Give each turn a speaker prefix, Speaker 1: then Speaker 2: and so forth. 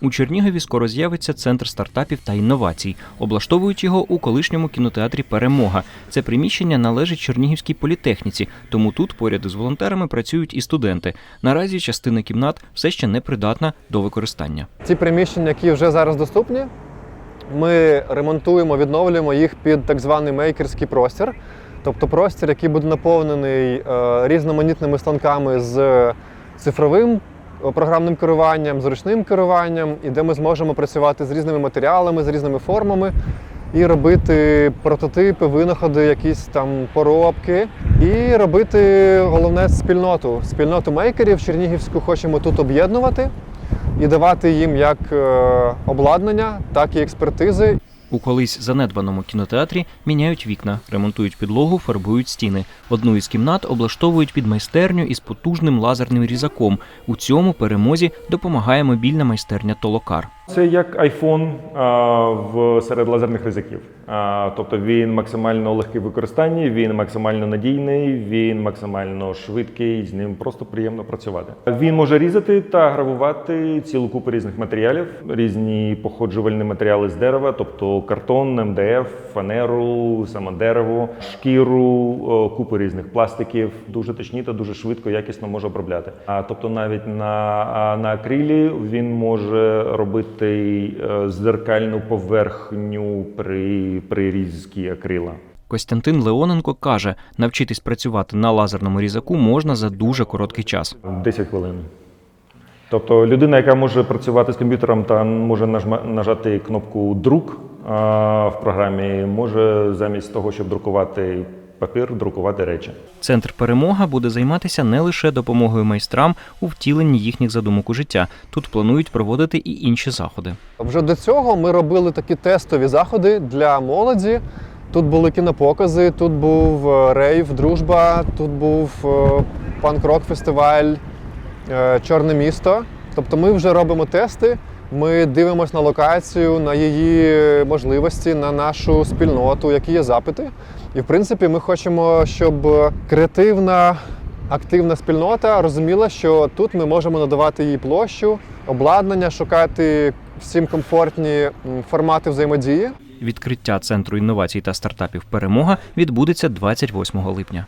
Speaker 1: У Чернігові скоро з'явиться центр стартапів та інновацій. Облаштовують його у колишньому кінотеатрі Перемога. Це приміщення належить Чернігівській політехніці, тому тут поряд із волонтерами працюють і студенти. Наразі частина кімнат все ще не придатна до використання.
Speaker 2: Ці приміщення, які вже зараз доступні, ми ремонтуємо, відновлюємо їх під так званий мейкерський простір. Тобто простір, який буде наповнений е, різноманітними станками з цифровим програмним керуванням, з ручним керуванням, і де ми зможемо працювати з різними матеріалами, з різними формами і робити прототипи, винаходи, якісь там поробки, і робити головне спільноту. Спільноту мейкерів Чернігівську хочемо тут об'єднувати і давати їм як е, обладнання, так і експертизи.
Speaker 1: У колись занедбаному кінотеатрі міняють вікна, ремонтують підлогу, фарбують стіни. Одну із кімнат облаштовують під майстерню із потужним лазерним різаком. У цьому перемозі допомагає мобільна майстерня Толокар.
Speaker 3: Це як iPhone в серед лазерних ризиків. Тобто він максимально легкий в використанні, він максимально надійний, він максимально швидкий, з ним просто приємно працювати. Він може різати та гравувати цілу купу різних матеріалів, різні походжувальні матеріали з дерева, тобто картон, МДФ, фанеру, саме дерево, шкіру, купу різних пластиків. Дуже точні та дуже швидко, якісно може обробляти. А тобто навіть на, на акрилі він може робити е, зеркальну поверхню при, при різці акрила.
Speaker 1: Костянтин Леоненко каже, навчитись працювати на лазерному різаку можна за дуже короткий час.
Speaker 3: 10 хвилин. Тобто людина, яка може працювати з комп'ютером та може нажати кнопку друк в програмі, може замість того, щоб друкувати папір, друкувати речі.
Speaker 1: Центр перемога буде займатися не лише допомогою майстрам у втіленні їхніх задумок у життя. Тут планують проводити і інші заходи.
Speaker 2: Вже до цього ми робили такі тестові заходи для молоді. Тут були кінопокази, тут був е, рейв, дружба, тут був е, панк-рок фестиваль, е, Чорне місто. Тобто ми вже робимо тести. Ми дивимося на локацію, на її можливості, на нашу спільноту, які є запити. І в принципі, ми хочемо, щоб креативна, активна спільнота розуміла, що тут ми можемо надавати їй площу, обладнання, шукати всім комфортні формати взаємодії.
Speaker 1: Відкриття центру інновацій та стартапів Перемога відбудеться 28 липня.